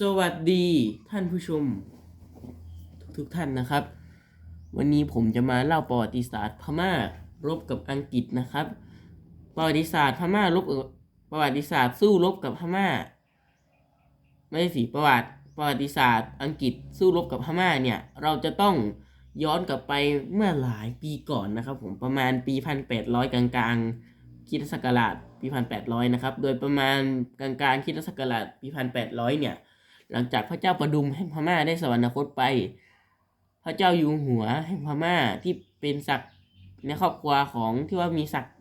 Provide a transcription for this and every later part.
สวัสดีท่านผู้ชม ทุกๆท่านนะครับ วันนี้ผมจะมาเล่าประวัติศาสตร์พม่ารบกับอังกฤษนะครับ ประวัติศาสตร์พม่ารบประวัติศาสตร์สู้รบกับพม่า ไม่ใช่สิประวัติประวัติศาสตร์อังกฤษสู้รบกับพม่าเนี่ยเราจะต้องย้อนกลับไปเมื่อหลายปีก่อนนะครับ ผมประมาณปีพันแปดร้อยกลางๆคิดศักราชปีพันแปดร้อยนะครับ โดยประมาณกลางๆคิดศักราชปีพันแปดร้อยเนี่ย หลังจากพระเจ้าประดุมแห่งพม่าได้สวรรคตไป พระเจ้าอยู่หัวแห่งพม่าที่เป็นศักดิ์ในครอบครัวของที่ว่ามีศักดิ์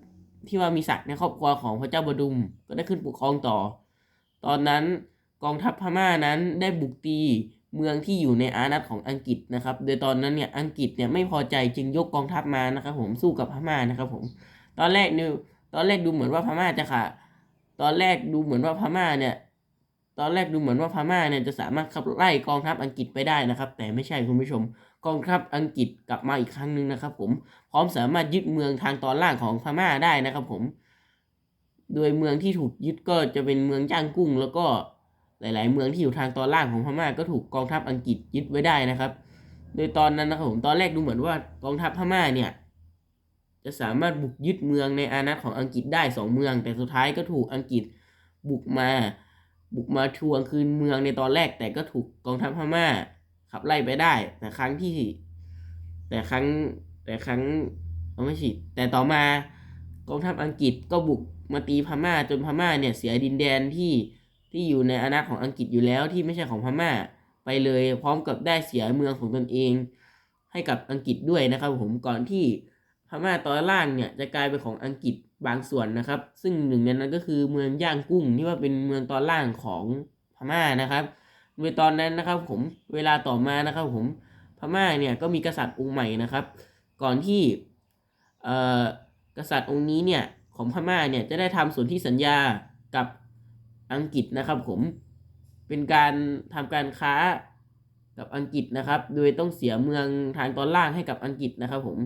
ที่ว่ามีศักดิ์ในครอบครัวของพระเจ้าประดุมก็ได้ขึ้นปกครองต่อ ตอนนั้นกองทัพพม่านั้นได้บุกตีเมืองที่อยู่ในอาณาของอังกฤษนะครับ โดยตอนนั้นเนี่ยอังกฤษเนี่ยไม่พอใจจึงยกกองทัพมานะครับผมสู้กับพม่านะครับผม ตอนแรกเนี่ยตอนแรกดูเหมือนว่าพม่าจะค่ะ ตอนแรกดูเหมือนว่าพม่าเนี่ย ตอนแรกดูเหมือนว่าพม่าเนี่ยจะสามารถขับไล่กองทัพอังกฤษไปได้นะครับ แต่ไม่ใช่คุณผู้ชม กองทัพอังกฤษกลับมาอีกครั้งหนึ่งนะครับ ผมพร้อมสามารถยึดเมืองทางตอนล่างของพม่าได้นะครับ ผม โดยเมืองที่ถูกยึดก็จะเป็นเมืองจ้างกุ้ง แล้วก็หลาย ๆ เมืองที่อยู่ทางตอนล่างของพม่าก็ถูกกองทัพอังกฤษยึดไว้ได้นะครับ โดยตอนนั้นนะครับผมตอนแรกดูเหมือนว่ากองทัพพม่าเนี่ยจะสามารถบุกยึดเมืองในอาณาของอังกฤษได้สองเมือง แต่สุดท้ายก็ถูกอังกฤษบุกมา บุกมาทวงคืนเมืองในตอนแรก แต่ก็ถูกกองทัพพม่าขับไล่ไปได้ แต่ครั้งที่ แต่ครั้งแต่ครั้งเอาไม่สิแต่ต่อมากองทัพอังกฤษก็บุกมาตีพม่าจนพม่าเนี่ยเสียดินแดนที่ที่อยู่ในอาณาของอังกฤษอยู่แล้วที่ไม่ใช่ของพม่าไปเลยพร้อมกับได้เสียเมืองของตนเอง ให้กับอังกฤษด้วยนะครับผมก่อนที่พม่าตอนล่างเนี่ยจะกลายเป็นของอังกฤษ บางส่วนนะครับ ซึ่งหนึ่งในนั้นก็คือเมืองย่างกุ้งที่ว่าเป็นเมืองตอนล่างของพม่านะครับโดยตอนนั้นนะครับผมเวลาต่อมานะครับผมพม่าเนี่ยก็มีกษัตริย์องค์ใหม่นะครับ ก่อนที่เอ่อกษัตริย์องค์นี้เนี่ยของพม่าเนี่ยจะได้ทำสนธิสัญญากับอังกฤษนะครับ ผมเป็นการทำการค้ากับอังกฤษนะครับ โดยต้องเสียเมืองทางตอนล่างให้กับอังกฤษนะครับ ผม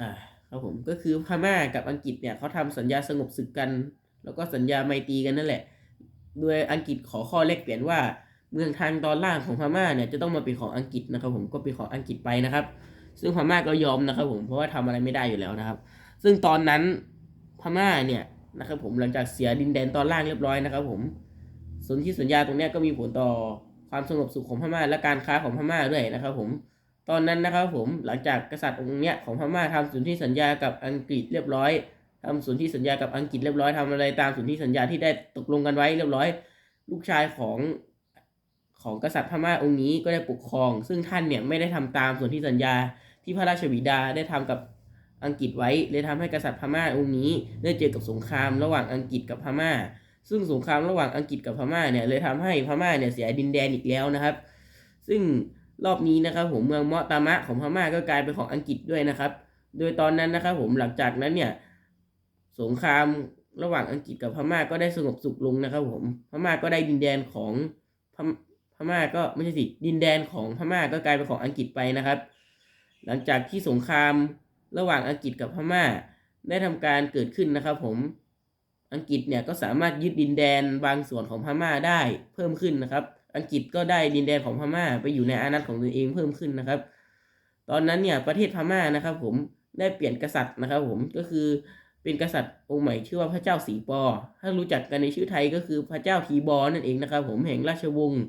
อ่า ครับผมก็คือพม่ากับอังกฤษเนี่ยเขาทำสัญญาสงบศึกกัน แล้วก็สัญญาไมตรีกันนั่นแหละ โดยอังกฤษขอข้อแลกเปลี่ยนว่าเมืองทางตอนล่างของพม่าเนี่ยจะต้องมาเป็นของอังกฤษนะครับ ผมก็เป็นของอังกฤษไปนะครับ ซึ่งพม่าก็ยอมนะครับ ผมเพราะว่าทำอะไรไม่ได้อยู่แล้วนะครับ ซึ่งตอนนั้นพม่าเนี่ยนะครับ ผมหลังจากเสียดินแดนตอนล่างเรียบร้อยนะครับ ผมสนธิสัญญาตรงนี้ก็มีผลต่อความสงบสุขของพม่าและการค้าของพม่าด้วยนะครับ ผม ตอนนั้นนะครับผมหลังจากกษัตริย์องค์เนี้ยของพม่าทำสนธิสัญญากับอังกฤษเรียบร้อยทำสนธิสัญญากับอังกฤษเรียบร้อยทำอะไรตามสนธิสัญญาที่ได้ตกลงกันไว้เรียบร้อย ลูกชายของของกษัตริย์พม่าองค์นี้ก็ได้ปกครอง ซึ่งท่านเนี่ยไม่ได้ทำตามสนธิสัญญาที่พระราชบิดาได้ทำกับอังกฤษไว้เลยทำให้กษัตริย์พม่าองค์นี้ได้เจอกับสงครามระหว่างอังกฤษกับพม่า ซึ่งสงครามระหว่างอังกฤษกับพม่าเนี่ยเลยทำให้พม่าเนี่ยเสียดินแดนอีกแล้วนะครับ ซึ่ง รอบนี้นะครับผมเมืองเมาะตามะของพม่าก็กลายเป็นของอังกฤษด้วยนะครับ โดยตอนนั้นนะครับผมหลังจากนั้นเนี่ยสงครามระหว่างอังกฤษกับพม่าก็ได้สงบสุขลงนะครับผมพม่าก็ได้ดินแดนของพมพม่าก็ไม่ใช่สิดินแดนของพม่าก็กลายเป็นของอังกฤษไปนะครับ หลังจากที่สงครามระหว่างอังกฤษกับพม่า ได้ทำการเกิดขึ้นนะครับ ผมอังกฤษเนี่ยก็สามารถยึดดินแดนบางส่วนของพม่าได้เพิ่มขึ้นนะครับ อังกฤษก็ได้ดินแดนของพม่าไปอยู่ในอาณาของตนเองเพิ่มขึ้นนะครับ ตอนนั้นเนี่ยประเทศพม่านะครับผมได้เปลี่ยนกษัตริย์นะครับผมก็คือเป็นกษัตริย์องค์ใหม่ชื่อว่าพระเจ้าสีปอ ถ้ารู้จักกันในชื่อไทยก็คือพระเจ้าทีบอนั่นเองนะครับ ผมแห่งราชวงศ์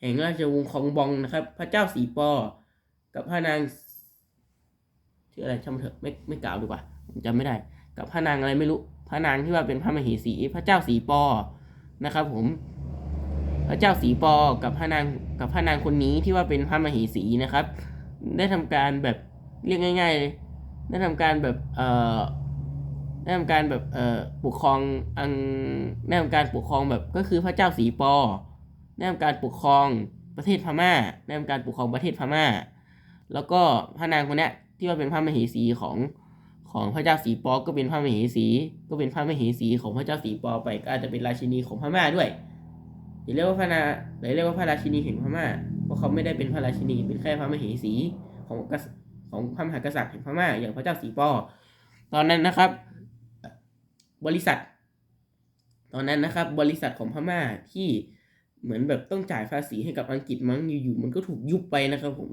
แห่งราชวงศ์คองบองนะครับ พระเจ้าสีปอ กับพระนางชื่ออะไรช่างเถอะไม่ไม่กล่าวดีกว่าจำไม่ได้ กับพระนางอะไรไม่รู้ พระนางที่ว่าเป็นพระมเหสีพระเจ้าสีปอนะครับ ผม พระเจ้าสีปอกับพระนางกับพระนางคนนี้ที่ว่าเป็นพระมเหสีนะครับ ได้ทำการแบบเรียกง่ายๆเลยได้ทำการแบบเอ่อได้ทำการแบบเอ่อปกครองอังได้ทำการปกครองแบบก็คือพระเจ้าสีปอได้ทำการปกครองประเทศพม่าได้ทำการปกครองประเทศพม่า แล้วก็พระนางคนนี้ที่ว่าเป็นพระมเหสีของของพระเจ้าสีปอก็เป็นพระมเหสี ก็เป็นพระมเหสีของพระเจ้าสีปอไปก็อาจจะเป็นราชินีของพม่าด้วย อย่าเรียกว่าพระนาอย่าเรียกว่าพระราชินีแห่งพม่าเพราะเขาไม่ได้เป็นพระราชินีเป็นแค่พระมเหสีของของพระมหากษัตริย์แห่งพม่าอย่างพระเจ้าสีปอตอนนั้นนะครับ บริษัท ตอนนั้นนะครับ บริษัทของพม่าที่เหมือนแบบต้องจ่ายภาษีให้กับอังกฤษมั้งอยู่ๆมันก็ถูกยุบไปนะครับผม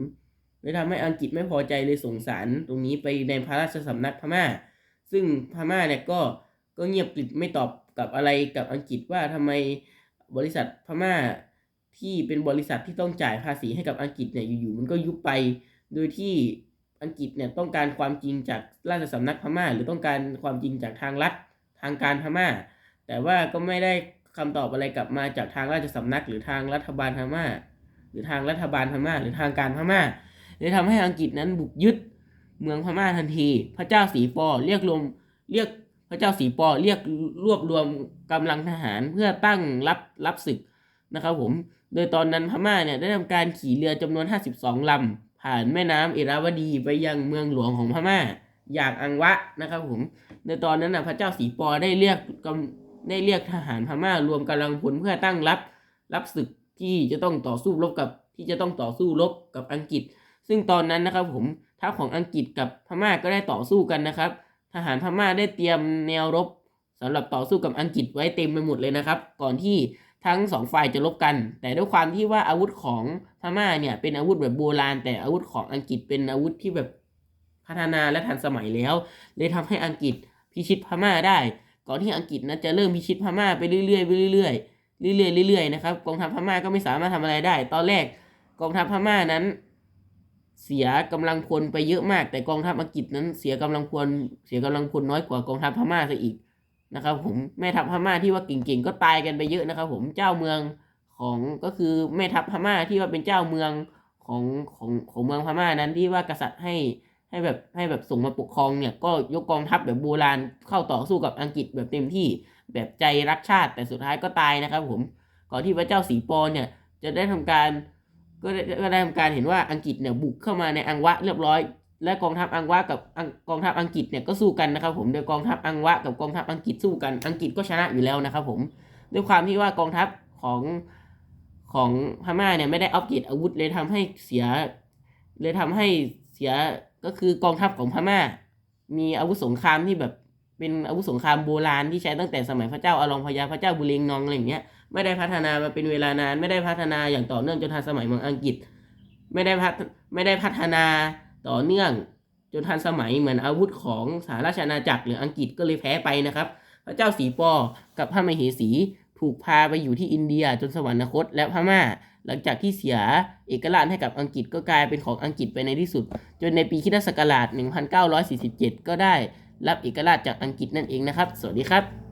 เลยทำให้อังกฤษไม่พอใจเลยส่งสารตรงนี้ไปในพระราชสำนักพม่า ซึ่งพม่าเนี่ยก็ก็เงียบกริบไม่ตอบกับอะไรกับอังกฤษว่าทำไม บริษัทพม่าที่เป็นบริษัทที่ต้องจ่ายภาษีให้กับอังกฤษเนี่ยอยู่ๆมันก็ยุบไป โดยที่อังกฤษเนี่ยต้องการความจริงจากราชสำนักพม่า หรือต้องการความจริงจากทางรัฐทางการพม่า แต่ว่าก็ไม่ได้คำตอบอะไรกลับมาจากทางราชสำนัก หรือทางรัฐบาลพม่า หรือทางรัฐบาลพม่า หรือทางการพม่าเลยทำให้อังกฤษนั้นบุกยึดเมืองพม่าทันที พระเจ้าสีปอเรียกรวมเรียก พระเจ้าสีปอเรียกรวบรวมกำลังทหารเพื่อตั้งรับรับศึกนะครับผม โดยตอนนั้นพม่าเนี่ยได้ทำการขี่เรือจำนวน 52ลำผ่านแม่น้ำเอราวดีไปยังเมืองหลวงของพม่า อย่างอังวะนะครับผม ในตอนนั้นนะพระเจ้าสีปอได้เรียกกำได้เรียกทหารพม่ารวมกำลังพลเพื่อตั้งรับรับศึกที่จะต้องต่อสู้รบกับที่จะต้องต่อสู้รบกับอังกฤษ ซึ่งตอนนั้นนะครับผมทัพของอังกฤษกับพม่าก็ได้ต่อสู้กันนะครับ ทหารพม่าได้เตรียมแนวรบสำหรับต่อสู้กับอังกฤษไว้เต็มไปหมดเลยนะครับ ก่อนที่ทั้งสองฝ่ายจะลบกัน แต่ด้วยความที่ว่าอาวุธของพม่าเนี่ยเป็นอาวุธแบบโบราณ แต่อาวุธของอังกฤษเป็นอาวุธที่แบบพัฒนาและทันสมัยแล้ว เลยทำให้อังกฤษพิชิตพม่าได้ ก่อนที่อังกฤษนั้นจะเริ่มพิชิตพม่าไปเรื่อยๆไปเรื่อยๆเรื่อยๆเรื่อยๆนะครับกองทัพพม่าก็ไม่สามารถทำอะไรได้ ตอนแรกกองทัพพม่านั้น เสียกำลังพลไปเยอะมาก แต่กองทัพอังกฤษนั้นเสียกำลังพลเสียกำลังพลน้อยกว่ากองทัพพม่าซะอีกนะครับ ผมแม่ทัพพม่าที่ว่าเก่งๆก็ตายกันไปเยอะนะครับ ผมเจ้าเมืองของก็คือแม่ทัพพม่าที่ว่าเป็นเจ้าเมืองของของของเมืองพม่านั้นที่ว่ากษัตริย์ให้ให้แบบให้แบบส่งมาปกครองเนี่ยก็ยกกองทัพแบบโบราณเข้าต่อสู้กับอังกฤษแบบเต็มที่แบบใจรักชาติแต่สุดท้ายก็ตายนะครับ ผมก่อนที่พระเจ้าสีปอเนี่ยจะได้ทำการ ก็ได้ทำการเห็นว่าอังกฤษเนี่ยบุกเข้ามาในอังวะเรียบร้อย และกองทัพอังวะกับกองทัพอังกฤษเนี่ยก็สู้กันนะครับผมโดยกองทัพอังวะกับกองทัพอังกฤษสู้กันอังกฤษก็ชนะอยู่แล้วนะครับผมด้วยความที่ว่ากองทัพของของพม่าเนี่ยไม่ได้อัปเกรดอาวุธเลยทำให้เสีย เลยทำให้เสียก็คือกองทัพของพม่า มีอาวุธสงครามที่แบบ เป็นอาวุธสงครามโบราณที่ใช้ตั้งแต่สมัยพระเจ้าอลองพยาพระเจ้าบุเรงนองอะไรอย่างเงี้ยไม่ได้พัฒนามาเป็นเวลานาน ไม่ได้พัฒนาอย่างต่อเนื่องจนทันสมัยเมืองอังกฤษ ไม่ได้พัฒไม่ได้พัฒนาต่อเนื่องจนทันสมัยเหมือนอาวุธของสหราชอาณาจักรหรืออังกฤษก็เลยแพ้ไปนะครับ พระเจ้าสีปอกับพระมเหสีถูกพาไปอยู่ที่อินเดียจนสวรรคตและพม่า หลังจากที่เสียเอกราชให้กับอังกฤษก็กลายเป็นของอังกฤษไปในที่สุด จนในปีคิศักราช 1947 ก็ได้ รับเอกราชจากอังกฤษนั่นเองนะครับ สวัสดีครับ